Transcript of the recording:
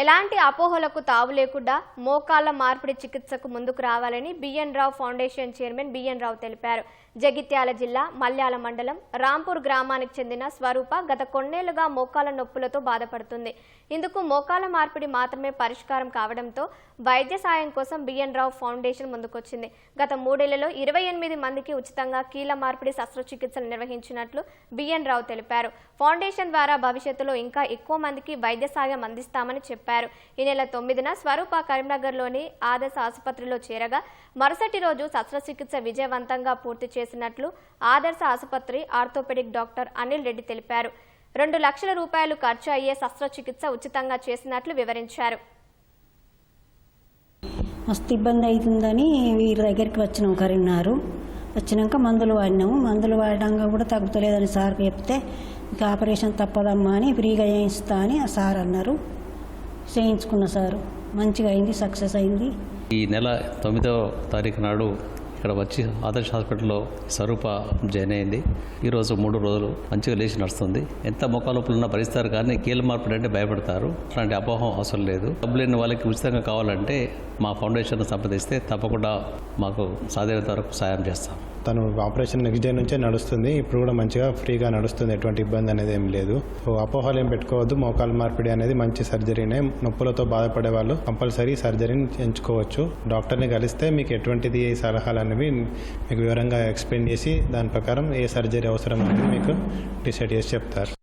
ఎలాంటి అపోహలకు తావు లేకుండా మోకాళ్ళ మార్పిడి చికిత్సకు ముందుకు రావాలని BN Rao foundation chairman BN Rao తెలిపారు. జగిత్యాల జిల్లా మల్యాల మండలం రాంపూర్ గ్రామానికి చెందిన స్వరూప గత కొన్నేళ్ళుగా మోకాల నొప్పులతో బాధపడుతుంది. ఇందుకు మోకాల మార్పిడి మాత్రమే పరిష్కారం కావడంతో వైద్య సాయం కోసం బిఎన్ రావు ఫౌండేషన్ ముందుకొచ్చింది. గత మూడేళ్ళలో ఇరవై ఎనిమిది మందికి ఉచితంగా కీల మార్పిడి శస్త్రచికిత్సలు నిర్వహించినట్లు బిఎన్ రావు తెలిపారు. ఫౌండేషన్ ద్వారా భవిష్యత్తులో ఇంకా ఎక్కువ మందికి వైద్య సాయం అందిస్తామని చెప్పారు. చెప్పారు. ఈ నెల తొమ్మిదిన స్వరూప కరీంనగర్లోని ఆదర్శ ఆసుపత్రిలో చేరగా మరుసటి రోజు శస్త్రచికిత్స విజయవంతంగా పూర్తి చేసినట్లు ఆదర్శ ఆసుపత్రి ఆర్థోపెడిక్ డాక్టర్ అనిల్ రెడ్డి తెలిపారు. రెండు లక్షల రూపాయలు ఖర్చు అయ్యే శస్త్రచికిత్స ఉచితంగా చేసినట్లు వివరించారు. మస్తు ఇబ్బంది అవుతుందని వీరి దగ్గరికి వచ్చినాం కరీంనగర్. వచ్చినాక మందులు వాడినాము. మందులు వాడడంగా కూడా తగ్గుతలేదని సార్ చెప్తే ఇంకా ఆపరేషన్ తప్పదమ్మా అని ఫ్రీగా చేయిస్తా అని ఆ సార్ అన్నారు. చేయించుకున్న సారు. మంచిగా అయింది సక్సెస్ అయింది. ఈ నెల తొమ్మిదవ తారీఖు నాడు ఇక్కడ వచ్చి ఆదర్శ హాస్పిటల్లో స్వరూప జాయిన్ అయింది. ఈరోజు మూడు రోజులు మంచిగా లేచి నడుస్తుంది. ఎంత మొక్కలోపులు ఉన్నా భరిస్తారు కానీ కీళ్ళ మార్పులు అంటే భయపడతారు. అలాంటి అపోహం అవసరం లేదు. డబ్బు లేని వాళ్ళకి ఉచితంగా కావాలంటే మా ఫౌండేషన్ సంప్రదిస్తే తప్పకుండా మాకు సాధ్యత వరకు సాయం చేస్తాం. తను ఆపరేషన్ నెక్స్ట్ డే నుంచే నడుస్తుంది. ఇప్పుడు కూడా మంచిగా ఫ్రీగా నడుస్తుంది. ఎటువంటి ఇబ్బంది అనేది ఏం లేదు. సో అపోహలు ఏం పెట్టుకోవద్దు. మోకాలు మార్పిడి అనేది మంచి సర్జరీనే నొప్పులతో బాధపడే వాళ్ళు కంపల్సరీ సర్జరీని ఎంచుకోవచ్చు. డాక్టర్ని కలిస్తే మీకు ఎటువంటిది సలహాలు అనేవి మీకు వివరంగా ఎక్స్ప్లెయిన్ చేసి దాని ప్రకారం ఏ సర్జరీ అవసరం అనేది మీకు డిసైడ్ చేసి చెప్తారు.